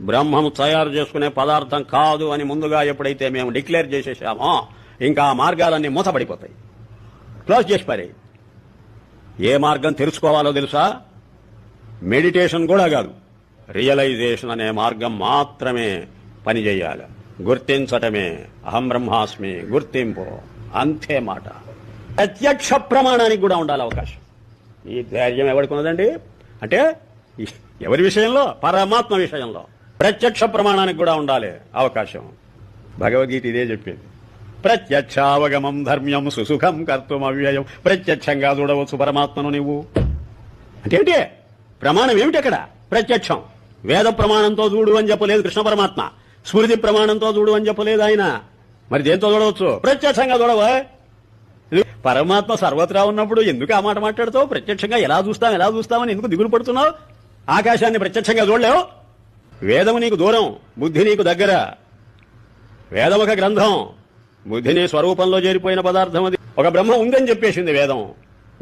బ్రహ్మం తయారు చేసుకునే పదార్థం కాదు అని ముందుగా ఎప్పుడైతే మేము డిక్లేర్ చేసేసామో ఇంకా ఆ మార్గాలన్నీ మూతపడిపోతాయి. క్లోజ్ చేసి పారే ఏ మార్గం తెలుసుకోవాలో తెలుసా? మెడిటేషన్ కూడా కాదు. రియలైజేషన్ అనే మార్గం మాత్రమే పనిచేయాలి. గుర్తించటమే. అహం బ్రహ్మాస్మి గుర్తింపు. అంతే మాట. ప్రత్యక్ష ప్రమాణానికి కూడా ఉండాలి అవకాశం. ఈ ధైర్యం ఎవరికి ఉన్నదండి? అంటే ఎవరి విషయంలో? పరమాత్మ విషయంలో. ప్రత్యక్ష ప్రమాణానికి కూడా ఉండాలి అవకాశం. భగవద్గీత ఇదే ప్రత్యక్ష ప్రత్యక్షావగమం ధర్మ్యం సుసుఖం కర్తం అవ్యయం. ప్రత్యక్షంగా చూడవచ్చు పరమాత్మను నువ్వు అంటే ప్రమాణం ఏమిటి అక్కడ? ప్రత్యక్షం. వేద ప్రమాణంతో చూడు అని చెప్పలేదు కృష్ణ పరమాత్మ. స్మృతి ప్రమాణంతో చూడు అని చెప్పలేదు ఆయన. మరి దేంతో చూడవచ్చు? ప్రత్యక్షంగా చూడవా? పరమాత్మ సర్వత్రా ఉన్నప్పుడు ఎందుకు ఆ మాట మాట్లాడుతావు? ప్రత్యక్షంగా ఎలా చూస్తాం ఎలా చూస్తామని ఎందుకు దిగులు పడుతున్నావు? ఆకాశాన్ని ప్రత్యక్షంగా చూడలేవు? వేదము నీకు దూరం బుద్ధి నీకు దగ్గర. వేదం ఒక గ్రంథం బుద్ధిని స్వరూపంలో చేరిపోయిన పదార్థం అది. ఒక బ్రహ్మ ఉందని చెప్పేసింది వేదం.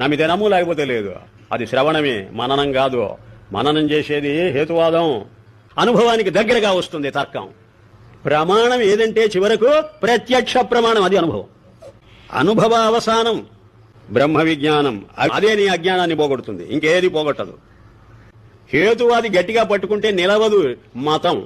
నమ్మితే నమ్ము లేకపోతే లేదు. అది శ్రవణమే మననం కాదు. మననం చేసేది హేతువాదం? అనుభవానికి దగ్గరగా వస్తుంది తర్కం. ప్రమాణం ఏదంటే చివరకు ప్రత్యక్ష ప్రమాణం అది అనుభవం. అనుభవ అవసానం బ్రహ్మ విజ్ఞానం. అదే నీ అజ్ఞానాన్ని పోగొడుతుంది. ఇంకేది పోగొట్టదు. హేతువాది గట్టిగా పట్టుకుంటే నిలవదు మతం.